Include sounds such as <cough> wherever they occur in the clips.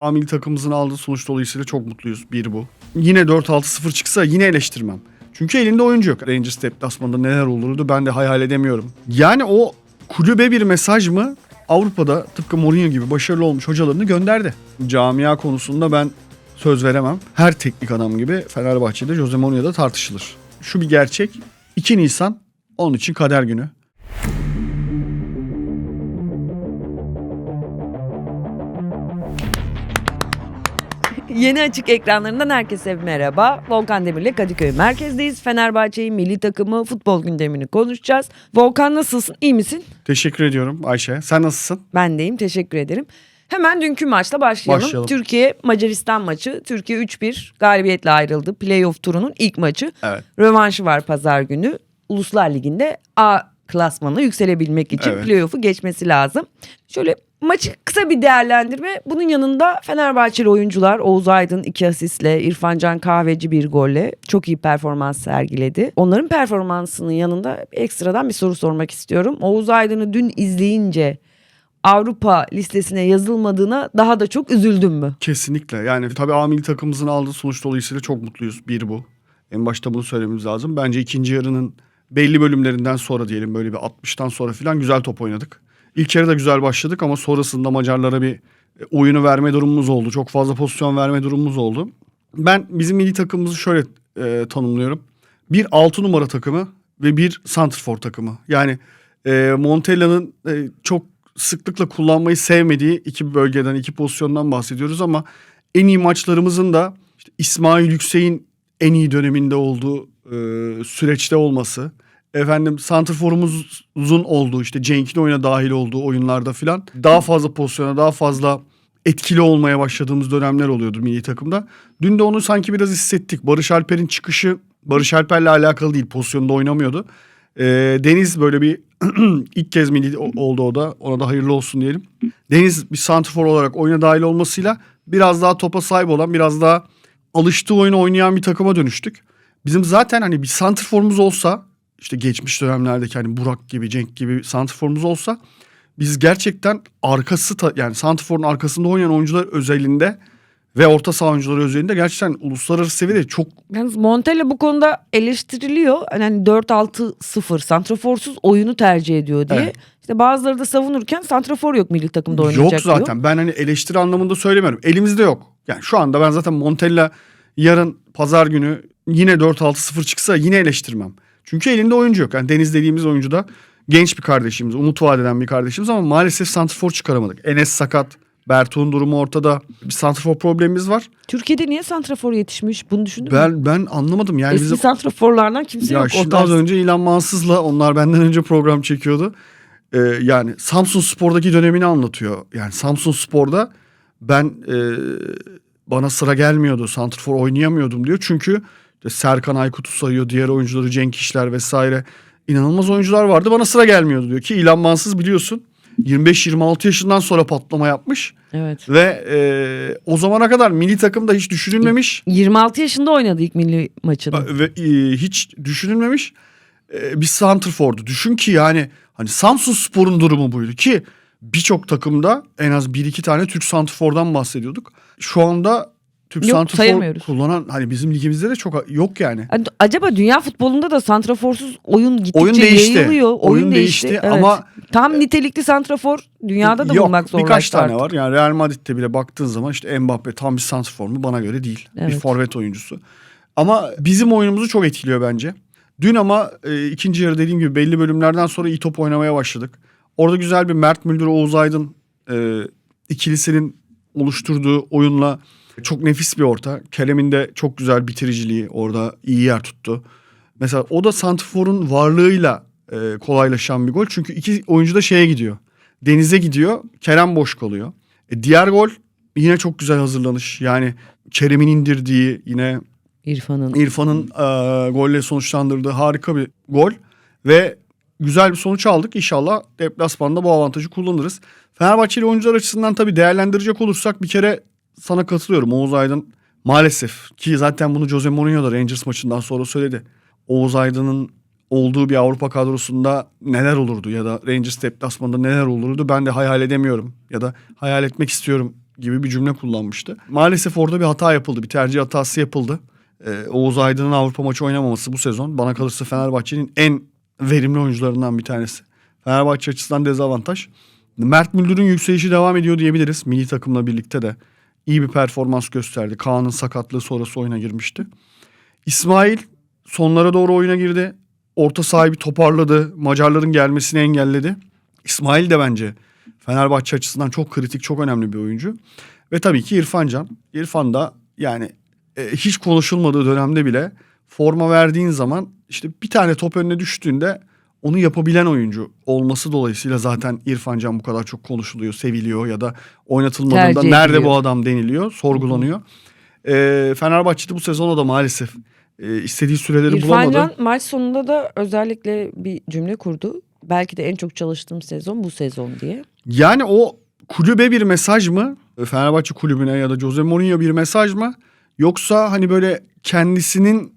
A milli takımımızın aldığı sonuç dolayısıyla çok mutluyuz. Bir bu. Yine 4-6-0 çıksa yine eleştirmem. Çünkü elinde oyuncu yok. Rangers deplasmanında neler olurdu ben de hayal edemiyorum. Yani o kulübe bir mesaj mı Avrupa'da tıpkı Mourinho gibi başarılı olmuş hocalarını gönderdi. Camia konusunda ben söz veremem. Her teknik adam gibi Fenerbahçe'de Jose Mourinho'da tartışılır. Şu bir gerçek. 2 Nisan onun için kader günü. Yeni açık ekranlarından herkese merhaba. Volkan Demir'le Kadıköy merkezdeyiz. Fenerbahçe'yi, milli takımı, futbol gündemini konuşacağız. Volkan nasılsın? İyi misin? Teşekkür ediyorum Ayşe. Sen nasılsın? Ben deyim. Teşekkür ederim. Hemen dünkü maçla başlayalım. Başlayalım. Türkiye Macaristan maçı. Türkiye 3-1 galibiyetle ayrıldı. Playoff turunun ilk maçı. Evet. Rövanşı var pazar günü. Uluslar Ligi'nde A klasmanına yükselebilmek için Evet. playoff'u geçmesi lazım. Şöyle maçı kısa bir değerlendirme. Bunun yanında Fenerbahçeli oyuncular Oğuz Aydın iki asistle, İrfan Can Kahveci bir golle çok iyi performans sergiledi. Onların performansının yanında ekstradan bir soru sormak istiyorum. Oğuz Aydın'ı dün izleyince Avrupa listesine yazılmadığına daha da çok üzüldüm mü? Kesinlikle. Yani tabii A milli takımımızın aldığı sonuç dolayısıyla çok mutluyuz. Bir bu. En başta bunu söylememiz lazım. Bence ikinci yarının belli bölümlerinden sonra diyelim böyle bir 60'tan sonra falan güzel top oynadık. İlk yarıda güzel başladık ama sonrasında Macarlara bir e, oyunu verme durumumuz oldu. Çok fazla pozisyon verme durumumuz oldu. Ben bizim milli takımımızı şöyle e, tanımlıyorum. Bir 6 numara takımı ve bir santrfor takımı. Yani e, Montella'nın e, çok sıklıkla kullanmayı sevmediği iki bölgeden, iki pozisyondan bahsediyoruz ama en iyi maçlarımızın da işte İsmail Yüksek'in en iyi döneminde olduğu e, süreçte olması. Efendim santrforumuzun olduğu işte Cenk'in oyuna dahil olduğu oyunlarda filan daha fazla pozisyona daha fazla etkili olmaya başladığımız dönemler oluyordu milli takımda. Dün de onu sanki biraz hissettik. Barış Alper'in çıkışı Barış Alper'le alakalı değil pozisyonda oynamıyordu. Ee, Deniz böyle bir <clears throat> ilk kez milli oldu o da ona da hayırlı olsun diyelim. Deniz bir santrfor olarak oyuna dahil olmasıyla biraz daha topa sahip olan biraz daha alıştığı oyunu oynayan bir takıma dönüştük. Bizim zaten hani bir santrforumuz olsa işte geçmiş dönemlerdeki hani Burak gibi Cenk gibi santrforumuz olsa biz gerçekten arkası ta- yani santrforun arkasında oynayan oyuncular özelinde ve orta saha oyuncuları özelinde gerçekten uluslararası seviyede çok Yalnız Montella bu konuda eleştiriliyor. Hani 4-6-0 santraforsuz oyunu tercih ediyor diye. Evet. İşte bazıları da savunurken santrafor yok milli takımda oynayacak Yok zaten. diyor. Ben hani eleştiri anlamında söylemiyorum. Elimizde yok. Yani şu anda ben zaten Montella yarın pazar günü yine 4-6-0 çıksa yine eleştirmem. Çünkü elinde oyuncu yok. Yani Deniz dediğimiz oyuncu da genç bir kardeşimiz. Umut vadeden bir kardeşimiz ama maalesef santrfor çıkaramadık. Enes sakat. Bertuğ'un durumu ortada. Bir santrfor problemimiz var. Türkiye'de niye santrafor yetişmiş bunu düşündün mü? Ben ben anlamadım. Yani Eski bizim santraforlardan kimse ya yok. şimdi az önce İlhan Mansız'la onlar benden önce program çekiyordu. Ee, yani Samsun Spor'daki dönemini anlatıyor. Yani Samsun Spor'da ben e, bana sıra gelmiyordu. Santrfor oynayamıyordum diyor. Çünkü Serkan Aykut'u sayıyor. Diğer oyuncuları Cenk İşler vesaire. inanılmaz oyuncular vardı. Bana sıra gelmiyordu diyor ki İlhan Mansız biliyorsun 25-26 yaşından sonra patlama yapmış. Evet. Ve e, o zamana kadar milli takımda hiç düşünülmemiş. 26 yaşında oynadı ilk milli maçını. Ve e, hiç düşünülmemiş e, bir santrfordu. Düşün ki yani hani Samsun Spor'un durumu buydu ki birçok takımda en az bir iki tane Türk santrfordan bahsediyorduk. Şu anda Türk Yok, sayamıyoruz. kullanan hani bizim ligimizde de çok yok yani. Hani Acaba dünya futbolunda da santraforsuz oyun gittikçe Oyun değişti. yayılıyor. Oyun değişti Evet. ama- Tam nitelikli santrafor dünyada da yok, bulmak zorlaştı birkaç tane artık. var. Yani Real Madrid'de bile baktığın zaman işte Mbappe tam bir santrfor mu bana göre değil. Bir Evet. forvet oyuncusu. Ama bizim oyunumuzu çok etkiliyor bence. Dün ama e, ikinci yarı dediğim gibi belli bölümlerden sonra iyi top oynamaya başladık. Orada güzel bir Mert Müldür, Oğuz Aydın e, ikilisinin oluşturduğu oyunla çok nefis bir orta. Kerem'in de çok güzel bitiriciliği orada iyi yer tuttu. Mesela o da Santifor'un varlığıyla e, kolaylaşan bir gol. Çünkü iki oyuncu da şeye gidiyor. Denize gidiyor. Kerem boş kalıyor. E, diğer gol yine çok güzel hazırlanış. Yani Kerem'in indirdiği yine İrfan'ın. İrfan'ın e, golle sonuçlandırdığı harika bir gol. Ve güzel bir sonuç aldık. İnşallah deplasmanda bu avantajı kullanırız. Fenerbahçeli oyuncular açısından tabii değerlendirecek olursak bir kere sana katılıyorum. Oğuz Aydın maalesef ki zaten bunu Jose Mourinho da Rangers maçından sonra söyledi. Oğuz Aydın'ın olduğu bir Avrupa kadrosunda neler olurdu ya da Rangers deplasmanında neler olurdu ben de hayal edemiyorum ya da hayal etmek istiyorum gibi bir cümle kullanmıştı. Maalesef orada bir hata yapıldı. Bir tercih hatası yapıldı. Ee, Oğuz Aydın'ın Avrupa maçı oynamaması bu sezon bana kalırsa Fenerbahçe'nin en verimli oyuncularından bir tanesi. Fenerbahçe açısından dezavantaj. Mert Müldür'ün yükselişi devam ediyor diyebiliriz. Milli takımla birlikte de iyi bir performans gösterdi. Kaan'ın sakatlığı sonrası oyuna girmişti. İsmail sonlara doğru oyuna girdi. Orta sahayı bir toparladı. Macarların gelmesini engelledi. İsmail de bence Fenerbahçe açısından çok kritik, çok önemli bir oyuncu. Ve tabii ki İrfan Can. İrfan da yani e, hiç konuşulmadığı dönemde bile forma verdiğin zaman işte bir tane top önüne düştüğünde onu yapabilen oyuncu olması dolayısıyla zaten İrfan Can bu kadar çok konuşuluyor, seviliyor ya da oynatılmadığında Tercih nerede bu adam deniliyor, sorgulanıyor. E, Fenerbahçe'de bu sezon o da maalesef e, istediği süreleri İrfan bulamadı. Can maç sonunda da özellikle bir cümle kurdu. Belki de en çok çalıştığım sezon bu sezon diye. Yani o kulübe bir mesaj mı? Fenerbahçe kulübüne ya da Jose Mourinho bir mesaj mı? Yoksa hani böyle kendisinin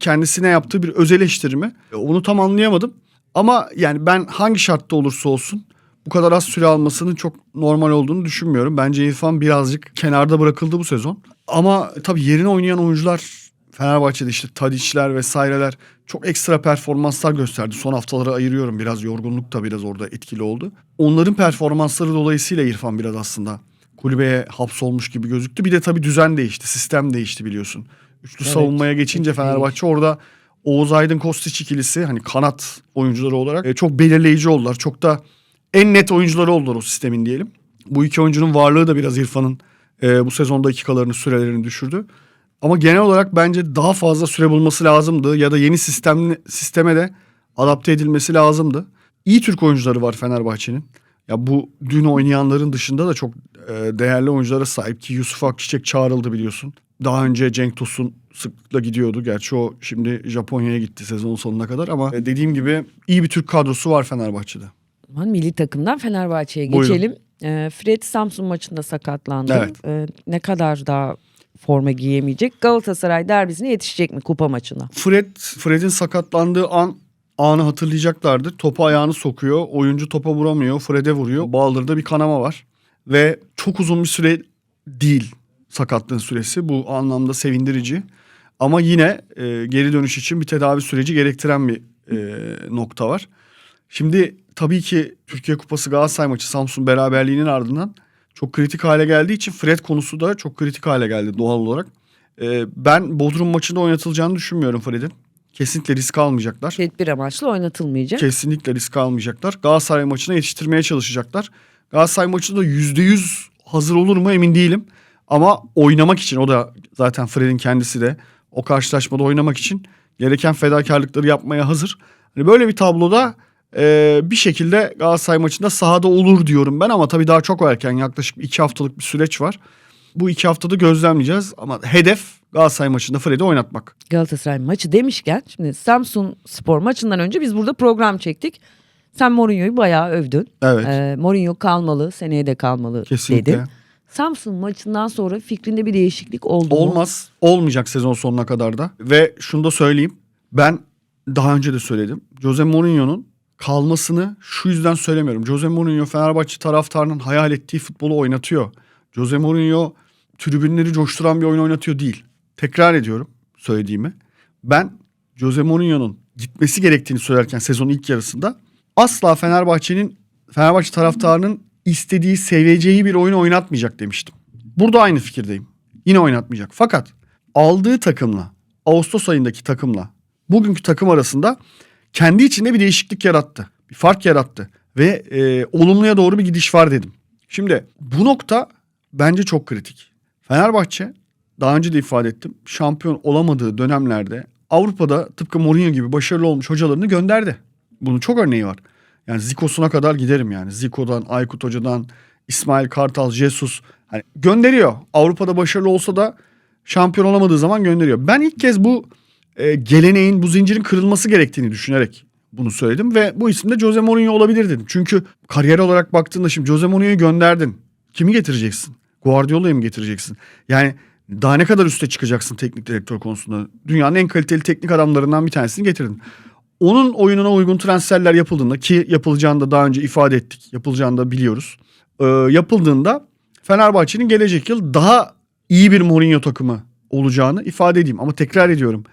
kendisine yaptığı bir öz eleştiri mi? E, Onu tam anlayamadım. Ama yani ben hangi şartta olursa olsun bu kadar az süre almasının çok normal olduğunu düşünmüyorum. Bence İrfan birazcık kenarda bırakıldı bu sezon. Ama tabii yerine oynayan oyuncular Fenerbahçe'de işte Tadiçler vesaireler çok ekstra performanslar gösterdi. Son haftalara ayırıyorum biraz yorgunluk da biraz orada etkili oldu. Onların performansları dolayısıyla İrfan biraz aslında kulübeye hapsolmuş gibi gözüktü. Bir de tabii düzen değişti, sistem değişti biliyorsun. Üçlü Evet, savunmaya geçince Fenerbahçe orada Oğuz Aydın Kostiç ikilisi hani kanat oyuncuları olarak e, çok belirleyici oldular. Çok da en net oyuncuları oldular o sistemin diyelim. Bu iki oyuncunun varlığı da biraz İrfan'ın e, bu sezon dakikalarını sürelerini düşürdü. Ama genel olarak bence daha fazla süre bulması lazımdı ya da yeni sistem sisteme de adapte edilmesi lazımdı. İyi Türk oyuncuları var Fenerbahçe'nin. Ya bu dün oynayanların dışında da çok e, değerli oyunculara sahip ki Yusuf Akçiçek çağrıldı biliyorsun. Daha önce Cenk Tosun sıklıkla gidiyordu. Gerçi o şimdi Japonya'ya gitti sezon sonuna kadar ama e, dediğim gibi iyi bir Türk kadrosu var Fenerbahçe'de. O zaman milli takımdan Fenerbahçe'ye Buyurun. geçelim. Ee, Fred Samsun maçında sakatlandı. Evet. Ee, ne kadar daha forma giyemeyecek? Galatasaray derbisine yetişecek mi kupa maçına? Fred, Fred'in sakatlandığı an anı hatırlayacaklardır. Topu ayağını sokuyor. Oyuncu topa vuramıyor. Fred'e vuruyor. Baldır'da bir kanama var. Ve çok uzun bir süre değil sakatlığın süresi. Bu anlamda sevindirici. Ama yine e, geri dönüş için bir tedavi süreci gerektiren bir e, nokta var. Şimdi tabii ki Türkiye Kupası Galatasaray maçı Samsun beraberliğinin ardından çok kritik hale geldiği için Fred konusu da çok kritik hale geldi doğal olarak. E, ben Bodrum maçında oynatılacağını düşünmüyorum Fred'in. Kesinlikle risk almayacaklar. Tedbir amaçlı oynatılmayacak. Kesinlikle risk almayacaklar. Galatasaray maçına yetiştirmeye çalışacaklar. Galatasaray maçı da %100 hazır olur mu emin değilim. Ama oynamak için o da zaten Fred'in kendisi de o karşılaşmada oynamak için gereken fedakarlıkları yapmaya hazır. Hani böyle bir tabloda e, bir şekilde Galatasaray maçında sahada olur diyorum ben ama tabii daha çok erken yaklaşık iki haftalık bir süreç var. Bu iki haftada gözlemleyeceğiz ama hedef Galatasaray maçında Fred'i oynatmak. Galatasaray maçı demişken şimdi Samsun Spor maçından önce biz burada program çektik. Sen Mourinho'yu bayağı övdün. Evet Ee, Mourinho kalmalı, seneye de kalmalı kesinlikle. dedin. Samsun maçından sonra fikrinde bir değişiklik oldu mu? Olmaz. Olmayacak sezon sonuna kadar da. Ve şunu da söyleyeyim. Ben daha önce de söyledim. Jose Mourinho'nun kalmasını şu yüzden söylemiyorum. Jose Mourinho Fenerbahçe taraftarının hayal ettiği futbolu oynatıyor. Jose Mourinho tribünleri coşturan bir oyun oynatıyor değil. Tekrar ediyorum söylediğimi. Ben Jose Mourinho'nun gitmesi gerektiğini söylerken sezonun ilk yarısında asla Fenerbahçe'nin Fenerbahçe taraftarının istediği, seveceği bir oyun oynatmayacak demiştim. Burada aynı fikirdeyim. Yine oynatmayacak. Fakat aldığı takımla, Ağustos ayındaki takımla bugünkü takım arasında kendi içinde bir değişiklik yarattı. Bir fark yarattı. Ve e, olumluya doğru bir gidiş var dedim. Şimdi bu nokta bence çok kritik. Fenerbahçe daha önce de ifade ettim. Şampiyon olamadığı dönemlerde Avrupa'da tıpkı Mourinho gibi başarılı olmuş hocalarını gönderdi. Bunun çok örneği var. Yani Zico'suna kadar giderim yani. Zico'dan, Aykut Hoca'dan, İsmail Kartal, Jesus. Hani gönderiyor. Avrupa'da başarılı olsa da şampiyon olamadığı zaman gönderiyor. Ben ilk kez bu e, geleneğin, bu zincirin kırılması gerektiğini düşünerek bunu söyledim. Ve bu isim de Jose Mourinho olabilir dedim. Çünkü kariyer olarak baktığında şimdi Jose Mourinho'yu gönderdin. Kimi getireceksin? Guardiola'yı mı getireceksin? Yani daha ne kadar üste çıkacaksın teknik direktör konusunda? Dünyanın en kaliteli teknik adamlarından bir tanesini getirdin. Onun oyununa uygun transferler yapıldığında ki yapılacağını da daha önce ifade ettik. Yapılacağını da biliyoruz. Ee, yapıldığında Fenerbahçe'nin gelecek yıl daha iyi bir Mourinho takımı olacağını ifade edeyim. Ama tekrar ediyorum.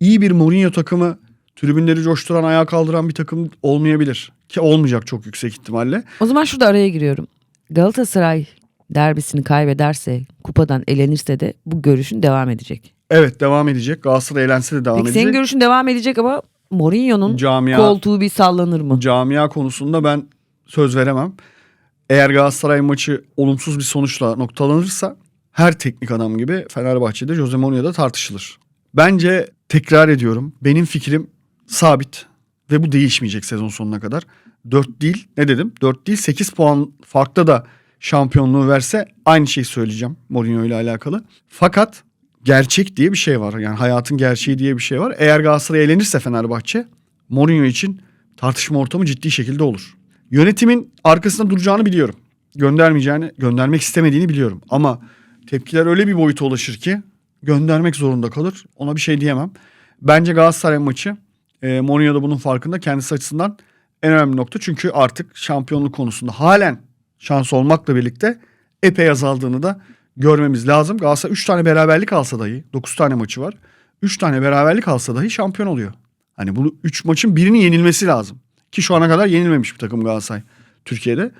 iyi bir Mourinho takımı tribünleri coşturan, ayağa kaldıran bir takım olmayabilir. Ki olmayacak çok yüksek ihtimalle. O zaman şurada araya giriyorum. Galatasaray derbisini kaybederse, kupadan elenirse de bu görüşün devam edecek. Evet devam edecek. Galatasaray elense de devam Peki edecek. senin görüşün devam edecek ama Mourinho'nun Camia, koltuğu bir sallanır mı? camia konusunda ben söz veremem. Eğer Galatasaray maçı olumsuz bir sonuçla noktalanırsa her teknik adam gibi Fenerbahçe'de Jose Mourinho'da tartışılır. Bence tekrar ediyorum benim fikrim sabit ve bu değişmeyecek sezon sonuna kadar. 4 değil ne dedim 4 değil 8 puan farkta da şampiyonluğu verse aynı şeyi söyleyeceğim Mourinho ile alakalı. Fakat gerçek diye bir şey var yani hayatın gerçeği diye bir şey var. Eğer Galatasaray elenirse Fenerbahçe Mourinho için tartışma ortamı ciddi şekilde olur. Yönetimin arkasında duracağını biliyorum. Göndermeyeceğini, göndermek istemediğini biliyorum. Ama tepkiler öyle bir boyuta ulaşır ki göndermek zorunda kalır. Ona bir şey diyemem. Bence Galatasaray maçı e, Mourinho da bunun farkında kendisi açısından en önemli nokta. Çünkü artık şampiyonluk konusunda halen şans olmakla birlikte epey azaldığını da görmemiz lazım. Galatasaray 3 tane beraberlik alsa dahi 9 tane maçı var. 3 tane beraberlik alsa dahi şampiyon oluyor. Hani bu 3 maçın birini yenilmesi lazım. Ki şu ana kadar yenilmemiş bir takım Galatasaray Türkiye'de.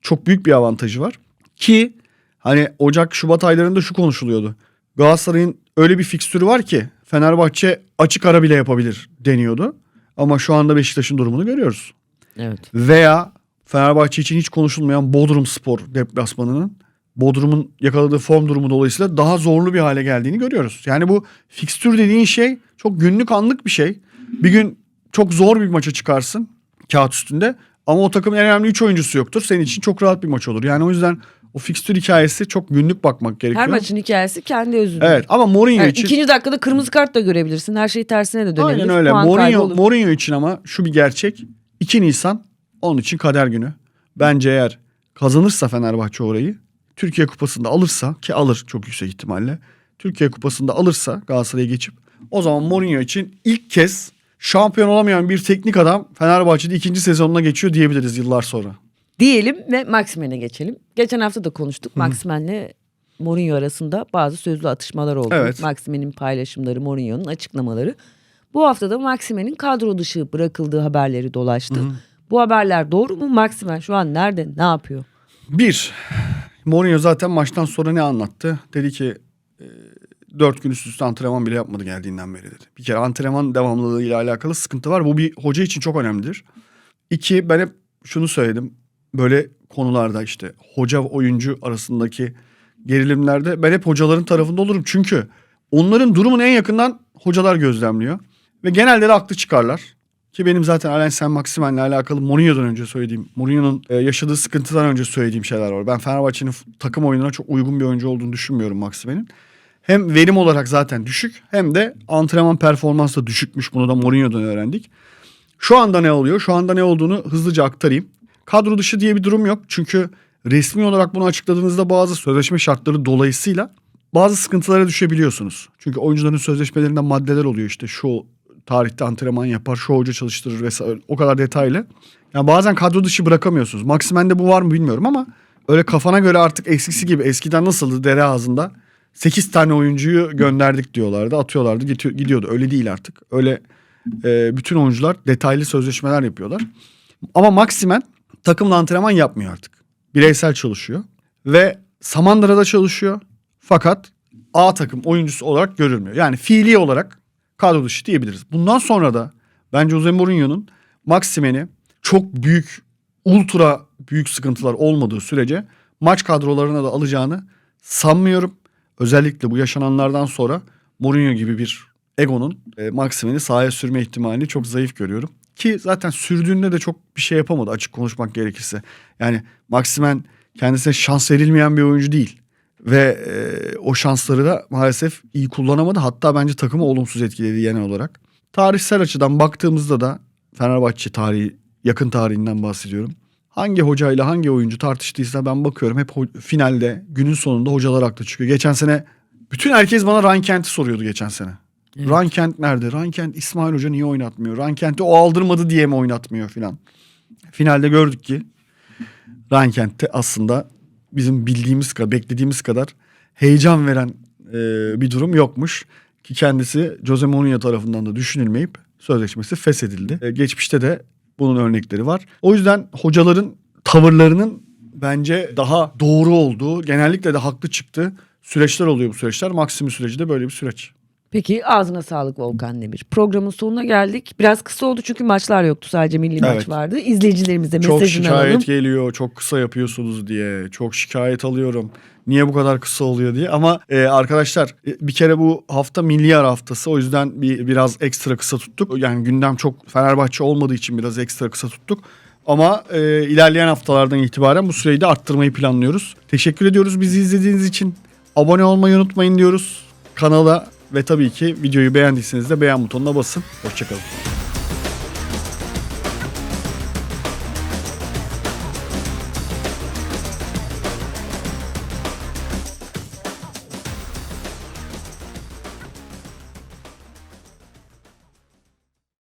Çok büyük bir avantajı var. Ki hani Ocak Şubat aylarında şu konuşuluyordu. Galatasaray'ın öyle bir fikstürü var ki Fenerbahçe açık ara bile yapabilir deniyordu. Ama şu anda Beşiktaş'ın durumunu görüyoruz. Evet. Veya Fenerbahçe için hiç konuşulmayan Bodrum Spor deplasmanının Bodrum'un yakaladığı form durumu dolayısıyla daha zorlu bir hale geldiğini görüyoruz. Yani bu fikstür dediğin şey çok günlük anlık bir şey. Bir gün çok zor bir maça çıkarsın kağıt üstünde ama o takımın en önemli 3 oyuncusu yoktur. Senin için çok rahat bir maç olur. Yani o yüzden o fikstür hikayesi çok günlük bakmak gerekiyor. Her maçın hikayesi kendi özünde. Evet ama Mourinho Yani için ikinci dakikada kırmızı kart da görebilirsin. Her şey tersine de dönebilir. Aynen öyle. Puan Mourinho. Mourinho için ama şu bir gerçek. 2 Nisan onun için kader günü. Bence eğer kazanırsa Fenerbahçe orayı Türkiye Kupası'nda alırsa ki alır çok yüksek ihtimalle. Türkiye Kupası'nda alırsa Galatasaray'a geçip o zaman Mourinho için ilk kez şampiyon olamayan bir teknik adam Fenerbahçe'de ikinci sezonuna geçiyor diyebiliriz yıllar sonra. Diyelim ve Maximen'e geçelim. Geçen hafta da konuştuk. Maximen'le Mourinho arasında bazı sözlü atışmalar oldu. Evet. Maximen'in paylaşımları, Mourinho'nun açıklamaları. Bu hafta da Maximen'in kadro dışı bırakıldığı haberleri dolaştı. Bu haberler doğru mu? Maximen şu an nerede? Ne yapıyor? Bir, Mourinho zaten maçtan sonra ne anlattı? Dedi ki e, dört gün üst üste antrenman bile yapmadı geldiğinden beri dedi. Bir kere antrenman devamlılığı ile alakalı sıkıntı var. Bu bir hoca için çok önemlidir. İki, ben hep şunu söyledim. Böyle konularda işte hoca oyuncu arasındaki gerilimlerde ben hep hocaların tarafında olurum. Çünkü onların durumunu en yakından hocalar gözlemliyor. Ve genelde de haklı çıkarlar. Ki benim zaten Alain Saint Maximen'le alakalı Mourinho'dan önce söylediğim, Mourinho'nun e, yaşadığı sıkıntıdan önce söylediğim şeyler var. Ben Fenerbahçe'nin takım oyununa çok uygun bir oyuncu olduğunu düşünmüyorum Maximen'in. Hem verim olarak zaten düşük hem de antrenman performansı da düşükmüş. Bunu da Mourinho'dan öğrendik. Şu anda ne oluyor? Şu anda ne olduğunu hızlıca aktarayım. Kadro dışı diye bir durum yok. Çünkü resmi olarak bunu açıkladığınızda bazı sözleşme şartları dolayısıyla bazı sıkıntılara düşebiliyorsunuz. Çünkü oyuncuların sözleşmelerinde maddeler oluyor işte şu tarihte antrenman yapar, şu hoca çalıştırır vesaire o kadar detaylı. Yani bazen kadro dışı bırakamıyorsunuz. Maksimen'de bu var mı bilmiyorum ama öyle kafana göre artık eskisi gibi eskiden nasıldı dere ağzında 8 tane oyuncuyu gönderdik diyorlardı atıyorlardı gidiyor- gidiyordu. Öyle değil artık. Öyle e, bütün oyuncular detaylı sözleşmeler yapıyorlar. Ama Maximen takımla antrenman yapmıyor artık. Bireysel çalışıyor. Ve Samandıra'da çalışıyor. Fakat A takım oyuncusu olarak görülmüyor. Yani fiili olarak kadro dışı diyebiliriz. Bundan sonra da bence Jose Mourinho'nun Maximen'i çok büyük, ultra büyük sıkıntılar olmadığı sürece maç kadrolarına da alacağını sanmıyorum. Özellikle bu yaşananlardan sonra Mourinho gibi bir egonun e, Maximen'i sahaya sürme ihtimalini çok zayıf görüyorum. Ki zaten sürdüğünde de çok bir şey yapamadı açık konuşmak gerekirse. Yani Maximen kendisine şans verilmeyen bir oyuncu değil. Ve e, o şansları da maalesef iyi kullanamadı. Hatta bence takımı olumsuz etkiledi genel olarak. Tarihsel açıdan baktığımızda da Fenerbahçe tarihi yakın tarihinden bahsediyorum. Hangi hocayla hangi oyuncu tartıştıysa ben bakıyorum hep finalde günün sonunda hocalar haklı çıkıyor. Geçen sene bütün herkes bana Rankent'i soruyordu geçen sene. Evet. Rankent nerede? Rankent İsmail Hoca niye oynatmıyor? Rankent'i o aldırmadı diye mi oynatmıyor filan. Finalde gördük ki Rankent'te aslında bizim bildiğimiz kadar, beklediğimiz kadar heyecan veren e, bir durum yokmuş. Ki kendisi Jose Mourinho tarafından da düşünülmeyip sözleşmesi feshedildi. E, geçmişte de bunun örnekleri var. O yüzden hocaların tavırlarının bence daha doğru olduğu, genellikle de haklı çıktığı süreçler oluyor bu süreçler. Maximus süreci de böyle bir süreç. Peki ağzına sağlık Volkan Demir. Programın sonuna geldik. Biraz kısa oldu çünkü maçlar yoktu. Sadece milli maç Evet. vardı. İzleyicilerimize Çok mesajını şikayet alalım. geliyor, çok kısa yapıyorsunuz diye. Çok şikayet alıyorum. Niye bu kadar kısa oluyor diye. Ama e, arkadaşlar e, bir kere bu hafta milli ara haftası. O yüzden bir biraz ekstra kısa tuttuk. Yani gündem çok Fenerbahçe olmadığı için biraz ekstra kısa tuttuk. Ama e, ilerleyen haftalardan itibaren bu süreyi de arttırmayı planlıyoruz. Teşekkür ediyoruz bizi izlediğiniz için. Abone olmayı unutmayın diyoruz kanala ve tabii ki videoyu beğendiyseniz de beğen butonuna basın. Hoşçakalın.